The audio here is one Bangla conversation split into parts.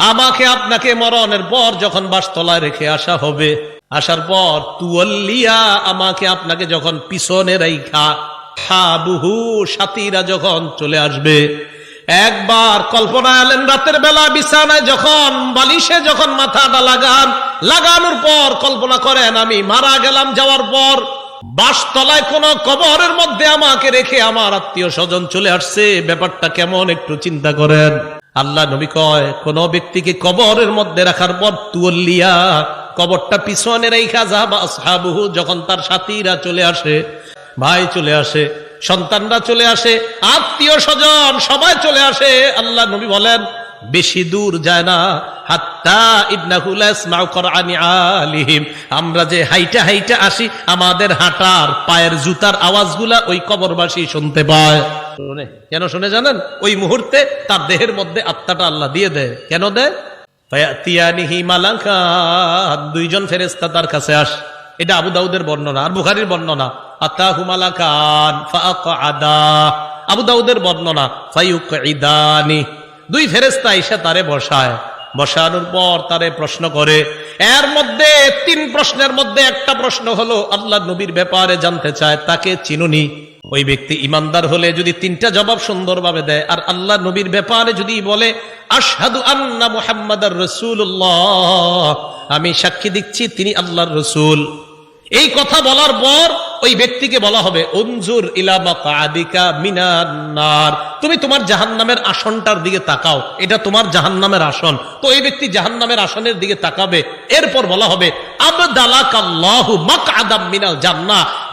আমাকে আপনাকে মরণের পর যখন বাসতলায় রেখে আসা হবে, আসার পর তুয়াল্লিয়া আমাকে আপনাকে যখন পিছনে রেখা হাবুহু সাথীরা যখন চলে আসবে। একবার কল্পনা এলেন রাতের বেলা বিছানায় যখন, বালিশে যখন মাথাটা লাগান, লাগানোর পর কল্পনা করেন, আমি মারা গেলাম যাওয়ার পর, বাসতলায় কোন কবরের মধ্যে আমাকে রেখে আমার আত্মীয় স্বজন চলে আসছে। ব্যাপারটা কেমন একটু চিন্তা করেন। আল্লাহ নবী কয়, কোন ব্যক্তিকে কবরের মধ্যে রাখার পর তুল্লিয়া কবরটা পিছনে রেখা যাবা সাবুহু যখন তার সাথীরা চলে আসে, ভাই চলে আসে, সন্তানরা চলে আসে, আত্মীয় স্বজন সবাই চলে আসে, আল্লাহ নবী বলেন, বেশি দূর যায় না আমরা যে হাইটা হাইটা আসি, আমাদের হাঁটার পায়ের জুতার আওয়াজগুলা ওই কবরবাসী শুনতে পায়। শুনে। কেন শুনে জানেন? ওই মুহূর্তে তার দেহের মধ্যে আত্মাটা আল্লাহ দিয়ে দেয়। কেন দেয়? দুইজন ফেরেশতা তার কাছে আস। এটা আবু দাউদের বর্ণনা, আর বুখারীর বর্ণনা। মালাকান ফাআকআদা আবু দাউদের বর্ণনা, ফায়ুকঈদানি। দুই ফেরেশতা এসে তারে বসায়। বসানোর পর তারে প্রশ্ন করে। এর মধ্যে তিন প্রশ্নের মধ্যে একটা প্রশ্ন হলো, আল্লাহ নবীর ব্যাপারে জানতে চায়, তাকে চিনুনি। ওই ব্যক্তি ইমানদার হলে যদি তিনটা জবাব সুন্দরভাবে দেয়, আর আল্লাহ নবীর ব্যাপারে যদি বলে, আশহাদু আন্না মুহাম্মাদার রাসূলুল্লাহ আমি সাক্ষী দিচ্ছি তিনি আল্লাহর রসুল। এই কথা বলার পর ওই ব্যক্তিকে বলা হবে অঞ্জুর ইলামা কাদিকা মিনান্নার তুমি তোমার জাহান্নামের আসনটার দিকে তাকাও, এটা তোমার জাহান্নামের আসন। তো এই ব্যক্তি জাহান্নামের আসনের দিকে তাকাবে, এরপর বলা হবে মিনাল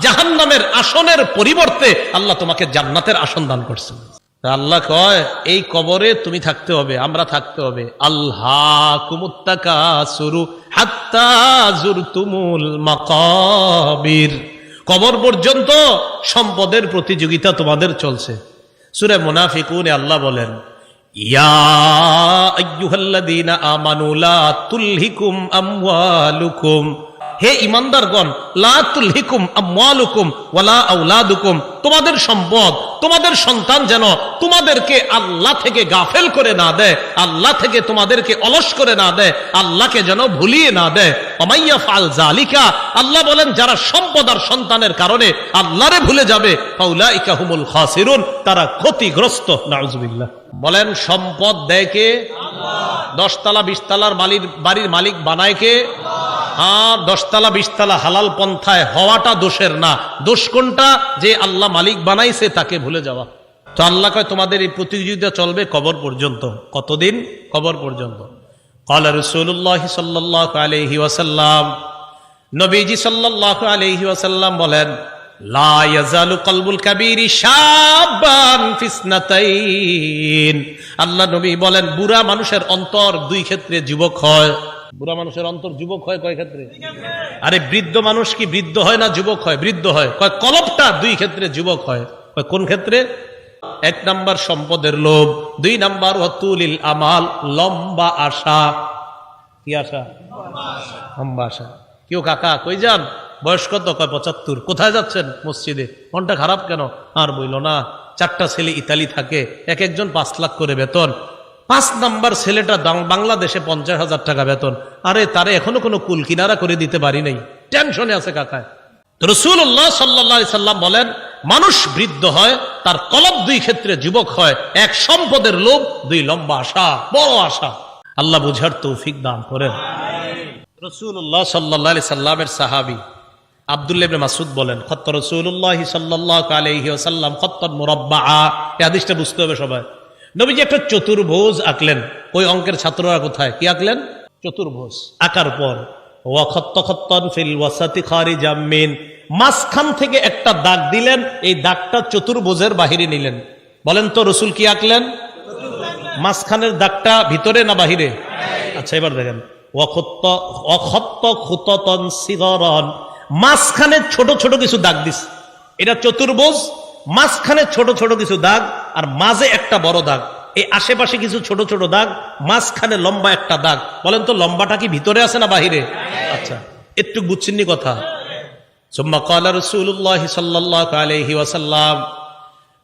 জাহান্নামের আসনের পরিবর্তে আল্লাহ তোমাকে জান্নাতের আসন দান করছেন। আল্লাহ কয়, এই কবরে তুমি থাকতে হবে, আমরা থাকতে হবে। আল্লাহ কুমুত্তাকা সুরু হাত্তা মাকাবির। কবর পর্যন্ত সম্পদের প্রতিযোগিতা তোমাদের চলছে। সুরে মুনাফিকুনে আল্লাহ বলেন ইয়া আইয়ুহাল্লাযীনা আমানু লা তুলহিকুম আমওয়ালুকুম। হে ইমানদারগণ, লা তুলহিকুম আমওয়ালুকুম ওয়ালা আওলাদুকুম। তোমাদের সম্পদ, তোমাদের সন্তান যেন তোমাদেরকে আল্লাহ থেকে গাফেল করে না দেয়, আল্লাহ থেকে তোমাদেরকে অলস করে না দেয়, আল্লাহকে যেন ভুলিয়ে না দেয়। অমাইয়া ফাল জালিকা আল্লাহ বলেন, যারা সম্পদ আর সন্তানের কারণে আল্লাহরে ভুলে যাবে, ফাউলাইকা হুমুল খাসিরুন, তারা ক্ষতিগ্রস্ত, নাউজুবিল্লাহ। বলেন, সম্পদ দেয় কে? দশতলা, বিশতলার মালির বাড়ির মালিক বানায় কে? আর দশতলা, বিশতলা হালাল পন্থায় হওয়াটা দোষের না। দোষ কোনটা? যে আল্লাহ মালিক বানাইছে তাকে ভুলে যাওয়া। তো আল্লাহ কয়, তোমাদের এই প্রতিযোগিতা চলবে কবর পর্যন্ত। কতদিন? কবর পর্যন্ত। কলা রসুল্লাহ সাল্লাহ আলহি ওয়াসাল্লাম। নবীজি সাল্লাহ আলহি ওয়াসাল্লাম বলেন আল্লাহ নবী বলেন, বুড়া মানুষের অন্তর দুই ক্ষেত্রে যুবক হয়। বুড়া মানুষের অন্তর যুবক হয় কয় ক্ষেত্রে? আরে বৃদ্ধ মানুষ কি বৃদ্ধ হয় না যুবক হয়? বৃদ্ধ হয়। কয় কলবটা দুই ক্ষেত্রে যুবক হয়। কোন ক্ষেত্রে? এক নাম্বার সম্পদের লোভ, দুই নাম্বার অতুলিল আমাল, লম্বা আশা। কি আশা? লম্বা আশা। কেউ কাকা, কই যান? বয়স কত? কয় পঁচাত্তর। কোথায় যাচ্ছেন মসজিদে? মনটা খারাপ কেন? আর বইল না। চারটা ছেলে ইতালি থাকে, এক একজন পাঁচ লাখ করে বেতন। পাঁচ নাম্বার ছেলেটা বাংলাদেশে পঞ্চাশ হাজার টাকা বেতন। আরে, তারে এখনও কোনো কুল কিনারা করে দিতে পারি নাই। টেনশনে আছে কাকায়। রসুল্লাহ সাল্লা সাল্লাম বলেন, মানুষ বৃদ্ধ হয়, তার কলব দুই ক্ষেত্রে যুবক হয়। এক সম্পদের লোভ, দুই লম্বা আশা, বড় আশা। আল্লাহ বুঝার তৌফিক দান করেন। রসুল্লাহ সাল্লাহ সাল্লামের সাহাবি আবদুল্লাহ মাসুদ বলেন, খত্ত রসুল্লাহ সাল্লাহ আলহি সাল্লাম খত্তর মোরব্বা এ আদিসটা বুঝতে হবে সবাই। নবীজি একটা চতুর্ভোজ আঁকলেন। ওই অঙ্কের ছাত্ররা কোথায়? কি আঁকলেন? চতুর্ভোজ। আঁকার পর। মাঝখান থেকে একটা দাগ দিলেন এই দাগটা চতুর্ভুজের বাহিরে নিলেন। বলেন তো রসুল কি আঁকলেন? মাঝখানের দাগটা ভিতরে না বাহিরে? আচ্ছা এবার দেখেন। মাঝখানে ছোট ছোট কিছু দাগ দিস। এটা চতুর্ভুজ মাঝখানে ছোট ছোট কিছু দাগ আর মাঝে একটা বড় দাগ। এই আশেপাশে কিছু ছোট ছোট দাগ, মাঝখানে লম্বা একটা দাগ। বলেন তো, লম্বাটা কি ভিতরে আছে না বাহিরে? আচ্ছা একটু বুঝছেননি কথা? সুম্মা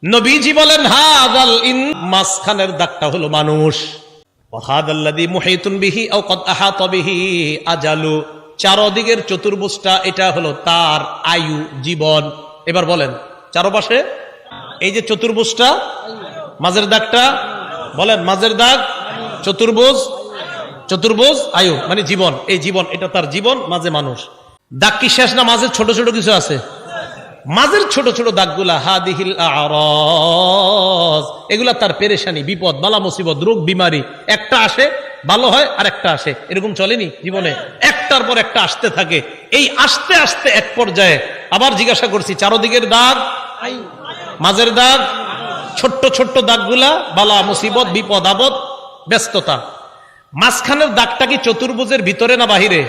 নবীজি বলেন ইন মাঝখানের দাগটা হলো আজালু। চারদিকের চতুর্ভুজটা, এটা হলো তার আয়ু, জীবন। এবার বলেন চারপাশে, এই যে চতুর্ভুজটা, মাঝের দাগটা, বলেন, মাঝের দাগ, চতুর্ভুজ চতুর্ভুজ, আয়ু মানে জীবন, এই জীবন, এটা তার জীবন, মাঝে মানুষ। দাগ কি শেষ না মাঝে ছোট ছোট কিছু আছে? মাঝের ছোট ছোট দাগগুলা, হাদিহিল এগুলা তার পেরেশানি, বিপদ, বালা মুসিবত, রোগ, বিমারি, একটা আসে, ভালো হয়, আর একটা আসে। এরকম চলেনি জীবনে? একটার পর একটা আসতে থাকে। এই আসতে আসতে এক পর্যায়ে আবার জিজ্ঞাসা করছি, চারোদিকের দাগ মাঝের দাগ, ছোট্ট ছোট্ট দাগগুলা, বালা, মুসিবত, বিপদ, আপদ, ব্যস্ততা। মাঝখানের দাগটা কি চতুর্ভুজের ভিতরে না বাহিরে?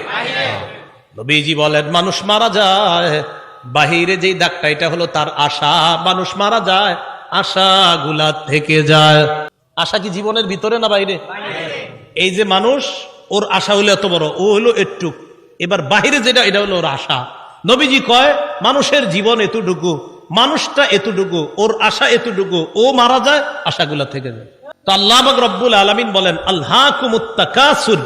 নবীজি বলেন, মানুষ মারা যায়, বাহিরে যেই দাগটা, এটা হলো তার আশা। মানুষ মারা যায় আশা গুলা থেকে যায়। আশা কি জীবনের ভিতরে না বাইরে এই যে মানুষ, ওর আশা হলো এত বড়, ও হলো একটু। এবার বাহিরে যেটা, এটা হলো ওর আশা। নবীজি কয়, মানুষের জীবন এতটুকু। মানুষটা এতটুকু, ওর আশা এতটুকু, ও মারা যায়, আশাগুলা থেকে যায়। তো আল্লাহ রব্বুল আলমিন বলেন আল্লাহ কুমুত্তাকাসুর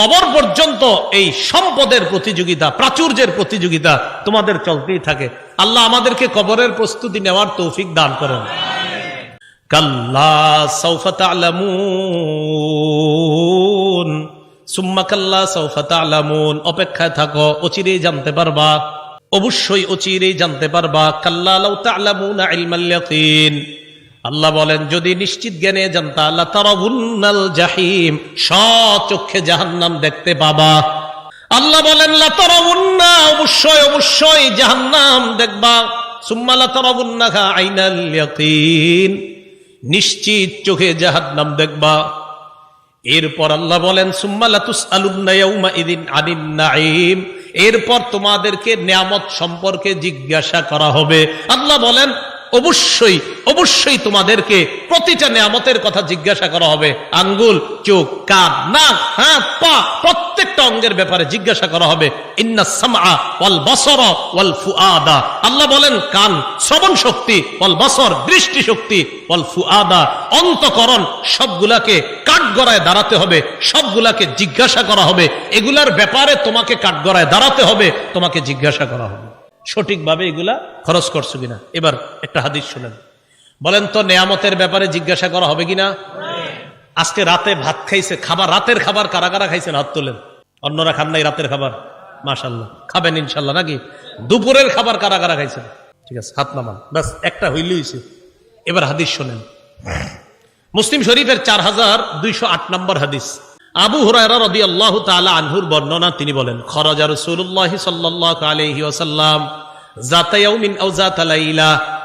কবর পর্যন্ত এই সম্পদের প্রতিযোগিতা, প্রাচুর্যের প্রতিযোগিতা তোমাদের চলতেই থাকে। আল্লাহ আমাদেরকে কবরের প্রস্তুতি নেওয়ার তৌফিক দান করেন। কাল্লা সৌফা তালামুন সুম্মা কাল্লা সৌফা তালামুন অপেক্ষায় থাকো, অচিরেই জানতে পারবা অবশ্যই অচিরেই জানতে পারবা, কাল্লা লাউ তালামুনা আল্লাহ বলেন, যদি নিশ্চিত জ্ঞানে জানতা আল্লাহ তারাবুন্নাল জাহিম সচক্ষে জাহান্নাম দেখতে পাবা। আল্লাহ বলেন, লা তারাবুন্না অবশ্যই অবশ্যই জাহান্নাম দেখবা। সুম্মা লা তারাবুন্নাহা আইনাল ইয়াকিন। নিশ্চিত চোখে জাহান্নাম দেখবা। এরপর আল্লাহ বলেন সুম্মালাতুস আলুন্নাইদিন আনিন নাইম এরপর তোমাদেরকে নিয়ামত সম্পর্কে জিজ্ঞাসা করা হবে। আল্লাহ বলেন অবশ্যই অবশ্যই তোমাদেরকে প্রতিটা নিয়ামতের কথা জিজ্ঞাসা করা হবে। আঙ্গুল, চোখ, কান, নাক, হাত, পা, প্রত্যেকটা অঙ্গের ব্যাপারে জিজ্ঞাসা করা হবে। ইন্না সামআ ওয়াল বসর ওয়াল ফুআদা। আল্লাহ বলেন, কান শ্রবণ শক্তি, ওয়াল বসর দৃষ্টি শক্তি, ওয়াল ফুআদা। অন্তকরণ, সবগুলাকে কাঠগড়ায় দাঁড়াতে হবে, সবগুলাকে জিজ্ঞাসা করা হবে। এগুলার ব্যাপারে তোমাকে কাঠগড়ায় দাঁড়াতে হবে, তোমাকে জিজ্ঞাসা করা হবে। সঠিকভাবে এগুলা খরচ করছ কিনা? এবার একটা হাদিস শুনেন। বলেন তো, নেয়ামতের ব্যাপারে জিজ্ঞাসা করা হবে কিনা? আজকে রাতে ভাত খাইছে, খাবার, রাতের খাবার কারা কারা খাইছেন? হাত তোলেন। অন্যরা খান নাই রাতের খাবার? মাশাল্লাহ খাবেন ইনশাল্লাহ নাকি? দুপুরের খাবার কারা কারা খাইছেন? ঠিক আছে, হাত নামান। ব্যাস, একটা হইলে হইছে। এবার হাদিস শোনেন। মুসলিম শরীফের চার হাজার দুইশো আট নম্বর হাদিস। আবু হুরায়রা আনহুর বর্ণনা, তিনি বলেন, খরজা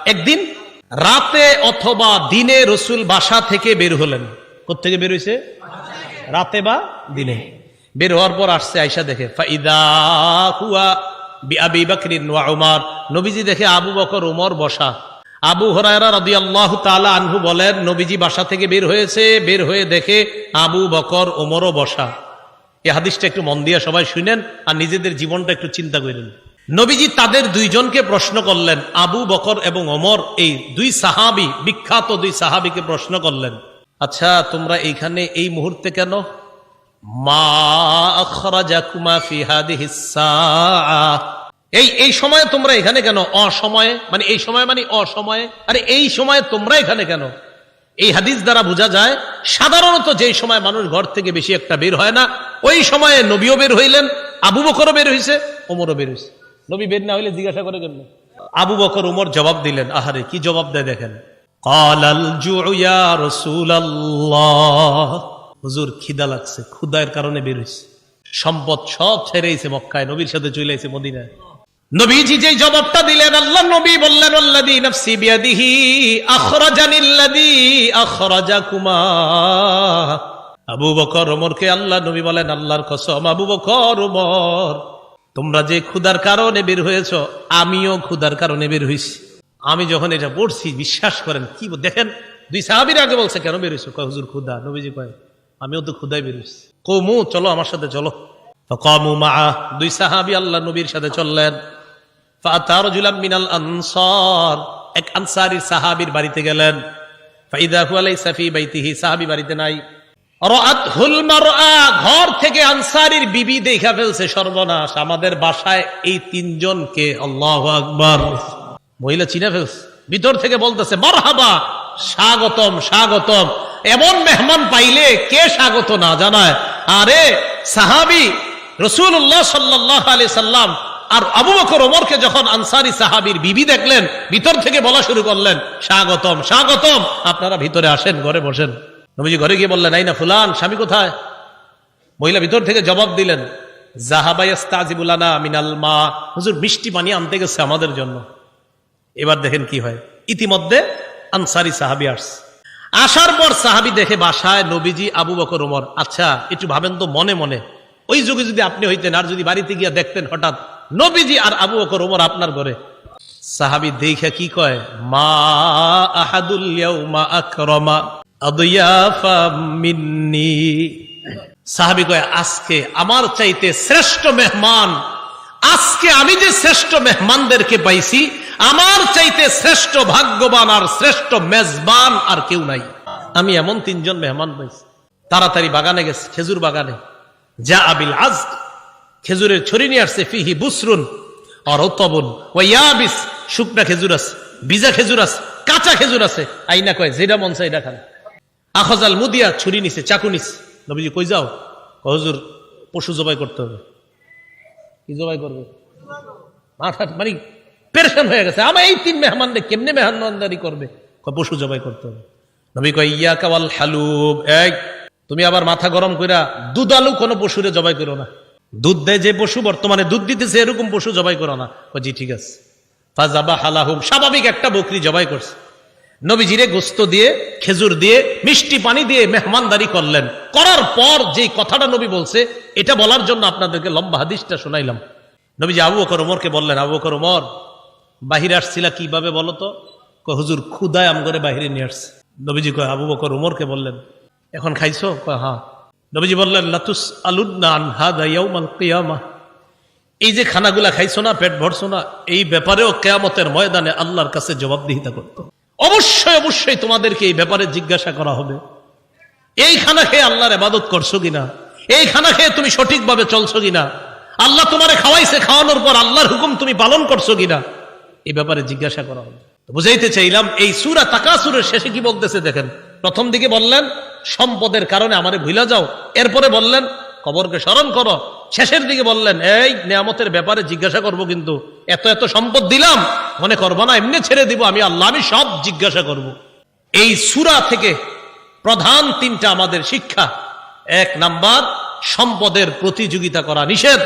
একদিন রাতে অথবা দিনে রসুল বাসা থেকে বের হলেন। কোথেকে বের হয়েছে রাতে বা দিনে। বের হওয়ার পর আসছে আয়সা দেখে, ফাইদা হুয়া আবি বকরিন ওয়া উমার। নবীজি দেখে আবু বকর, উমর বসা আবু হরায়রা রদি আল্লাহ তালা আনহু বলেন, নবীজি বাসা থেকে বের হয়েছে, বের হয়ে দেখে আবু বকর, ওমরও বসা। এই হাদিসটা একটু মন দিয়া সবাই শুনেন আর নিজেদের জীবনটা একটু চিন্তা করেন নবীজি তাদের দুইজনকে প্রশ্ন করলেন, আবু বকর এবং ওমর, এই দুই সাহাবি, বিখ্যাত দুই সাহাবিকে প্রশ্ন করলেন আচ্ছা তোমরা এইখানে এই মুহূর্তে কেন? মা ফি হাদিহিস এই এই সময়ে তোমরা এখানে কেন? অসময়ে? মানে এই সময় মানে অসময়ে? আরে এই সময়ে তোমরা এখানে কেন? এই হাদিস দ্বারা বোঝা যায়, সাধারণত যে সময় মানুষ ঘর থেকে বেশি একটা বের হয় না, ওই সময়ে নবীও বের হইলেন, আবু বকরও বের হয়েছে ওমরও বের হয়েছে নবী বের না হইলে জিজ্ঞাসা করে কেন আবু বকর উমর জবাব দিলেন, আহারে, কি জবাব দেয় দেখেন। হুজুর, খিদা লাগছে ক্ষুদায়ের কারণে বের হয়েছে সম্পদ সব ছেড়েছে মক্কায়, নবীর সাথে চলে মদিনায়। নবীজি যে জবাবটা দিলেন আল্লাহ নবী বললেন, আল্লাযী নাফসি বিয়াদিহি আখরাজানিল্লাযী আখরাজাকুমা। আবু বকর ওমরকে আল্লাহ নবী বলেন, আল্লাহর কসম, আবু বকর ওমর, তোমরা যে ক্ষুধার কারণে বের হয়েছ, আমিও ক্ষুধার কারণে বের হইছি। আমি যখন এটা পড়ছি, বিশ্বাস করেন, কি দেখেন, দুই সাহাবীর আগে বলছে, কেন বের হয়েছো কয়, হুজুর, ক্ষুধা। নবীজি কয়, আমিও তো ক্ষুধায় বের হইছি। কমু চলো আমার সাথে চলো। কমু মা, দুই সাহাবি আল্লাহ নবীর সাথে চললেন। সর্বনাশ। আমাদের বাসায় এই তিনজনকে আল্লাহু আকবার। মহিলা চিনে ফেলছে। ভিতর থেকে বলতেছে, মারহাবা, স্বাগতম স্বাগতম। এমন মেহমান পাইলে কে স্বাগত না জানায়? আরে, সাহাবি রসুল্লাহ সাল্লাহ আলি সাল্লাম আর আবু বকর ওমরকে যখন আনসারি সাহাবির বিবি দেখলেন, ভিতর থেকে বলা শুরু করলেন, স্বাগতম স্বাগতম। আপনারা ভিতরে আসেন, ঘরে বসেন। নবীজি ঘরে গিয়ে বললেন, এই না ফুলান, স্বামী কোথায়? মহিলা ভিতর থেকে জবাব দিলেন জাহাবাইস্তাজিবুলানা মিনাল মা। হুজুর, মিষ্টি পানি আনতে গেছে আমাদের জন্য। এবার দেখেন কি হয়। ইতিমধ্যে আনসারি সাহাবি আস। আসার পর সাহাবি দেখে বাসায় নবীজি, আবু বকর, ওমর। আচ্ছা একটু ভাবেন তো মনে মনে। ওই যুগে যদি আপনি হইতেন, আর যদি বাড়িতে গিয়ে দেখতেন হঠাৎ নবীজি আর আবু বকর ওমর আপনার ঘরে। সাহাবি দেখে কি কয়? মা আহাদুল মিন্নি। সাহাবি কয়, আজকে আমার চাইতে শ্রেষ্ঠ মেহমান, আজকে আমি যে শ্রেষ্ঠ মেহমানদেরকে পাইছি, আমার চাইতে শ্রেষ্ঠ ভাগ্যবান আর শ্রেষ্ঠ মেজবান আর কেউ নাই। আমি এমন তিনজন মেহমান পাইছি। তাড়াতাড়ি বাগানে গেছে, খেজুর বাগানে। যা আবিল আজ খেজুরের ছড়ি নিয়ে আসছে, ফিহি বুসরুন আর তবন ও ইয়াবিস, শুকনা খেজুর আছে, বিজা খেজুর আছে, কাঁচা খেজুর আছে। আইনা কয়, যেটা মন চাই খান। আখজাল মুদিয়া ছুরি নিছে, চাকু নিছে। নবীজি কই যাও? হুজুর, পশু জবাই করতে হবে। কি জবাই করবে? মাথা মানে পেরেশান হয়ে গেছে। আমার এই তিন মেহমানরে কেমনে মেহমানদারি করবে? পশু জবাই করতে হবে। নবী কয় ইয়া কাওয়াল হালুব। এক তুমি আবার মাথা গরম কইরা দুধ আলু কোনো পশুরে জবাই করো না। দুধ দেয় যে পশু বর্তমানে দুধ দিতেছে এরকম পশু জবাই করো না। কয়, জি ঠিক আছে। ফাজাবা হালাহুম স্বাভাবিক একটা বকরি জবাই করছে। নবীজিরে গোস্ত দিয়ে খেজুর দিয়ে মিষ্টি পানি দিয়ে মেহমানদারি করলেন। করার পর যে কথাটা নবী বলছে এটা বলার জন্য আপনাদেরকে লম্বা হাদিসটা শোনাইলাম। নবীজি আবু বকর ওমরকে বললেন আবু বকর ওমর বাহিরে আসছিলা কীভাবে বলো তো? হুজুর ক্ষুদায় আম করে বাহিরে নিয়ে আসছে। নবীজি কয় আবু বকর ওমরকে বললেন। এখন খাইছো? হ্যাঁ। নবীজি বললেন লাতুস আলুদ্দান হাদা ইয়াউমাল কিয়ামা। এই যে খানাগুলা খাইছো না, পেট ভরছো না, এই ব্যাপারেও কেয়ামতের ময়দানে আল্লাহর কাছে জবাবদিহিতা করতো অবশ্যই অবশ্যই তোমাদেরকে এই ব্যাপারে জিজ্ঞাসা করা হবে। এই খানা খেয়ে আল্লাহর এবাদত করছ কিনা? এই খানা খেয়ে তুমি সঠিকভাবে চলছো কিনা? আল্লাহ তোমারে খাওয়াইছে, খাওয়ানোর পর আল্লাহর হুকুম তুমি পালন করছ কিনা? এই ব্যাপারে জিজ্ঞাসা করা হবে। বুঝাইতে চাইলাম, এই সুরা তাকাসুরের শেষে কি বলতেছে দেখেন। প্রথম দিকে বললেন সম্পদের কারণে আমারে ভুলে যাও। এরপরে বললেন, কবরকে স্মরণ করো। শেষের দিকে বললেন, এই নিয়ামতের ব্যাপারে জিজ্ঞাসা করব কিন্তু। এত এত সম্পদ দিলাম, মনে করব না, এমনি ছেড়ে দিব, আমি আল্লাহ, আমি সব জিজ্ঞাসা করব। এই সুরা থেকে প্রধান তিনটা আমাদের শিক্ষা। এক নাম্বার, সম্পদের প্রতিযোগিতা করা নিষেধ।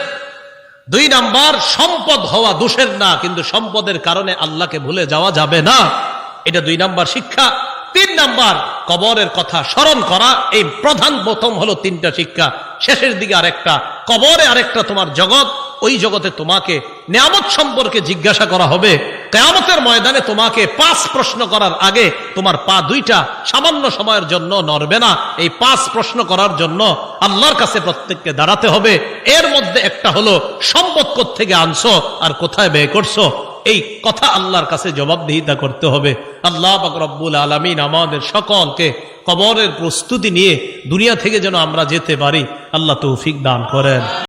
দুই নাম্বার, সম্পদ হওয়া দোষের না, কিন্তু সম্পদের কারণে আল্লাহকে ভুলে যাওয়া যাবে না। এটা দুই নাম্বার শিক্ষা। তিন নাম্বার, কবরের কথা স্মরণ করা, এই প্রধান প্রথম হলো তিনটা শিক্ষা। শেষের দিকে আরেকটা, কবরে আরেকটা তোমার জগৎ, ওই জগতে তোমাকে নিয়ামত সম্পর্কে জিজ্ঞাসা করা হবে। কেয়ামতের ময়দানে তোমাকে পাঁচ প্রশ্ন করার আগে তোমার পা দুইটা সামান্য সময়ের জন্য নড়বে না। এই পাঁচ প্রশ্ন করার জন্য আল্লাহর কাছে প্রত্যেককে দাঁড়াতে হবে। এর মধ্যে একটা হলো, সম্পদ থেকে আনছো আর কোথায় ব্যয় করছ? এই কথা আল্লাহর কাছে জবাবদিহিতা করতে হবে। আল্লাহ পাক আলমিন আমাদের সকলকে কবরের প্রস্তুতি নিয়ে দুনিয়া থেকে যেন আমরা যেতে পারি। আল্লাহ তৌফিক দান করেন।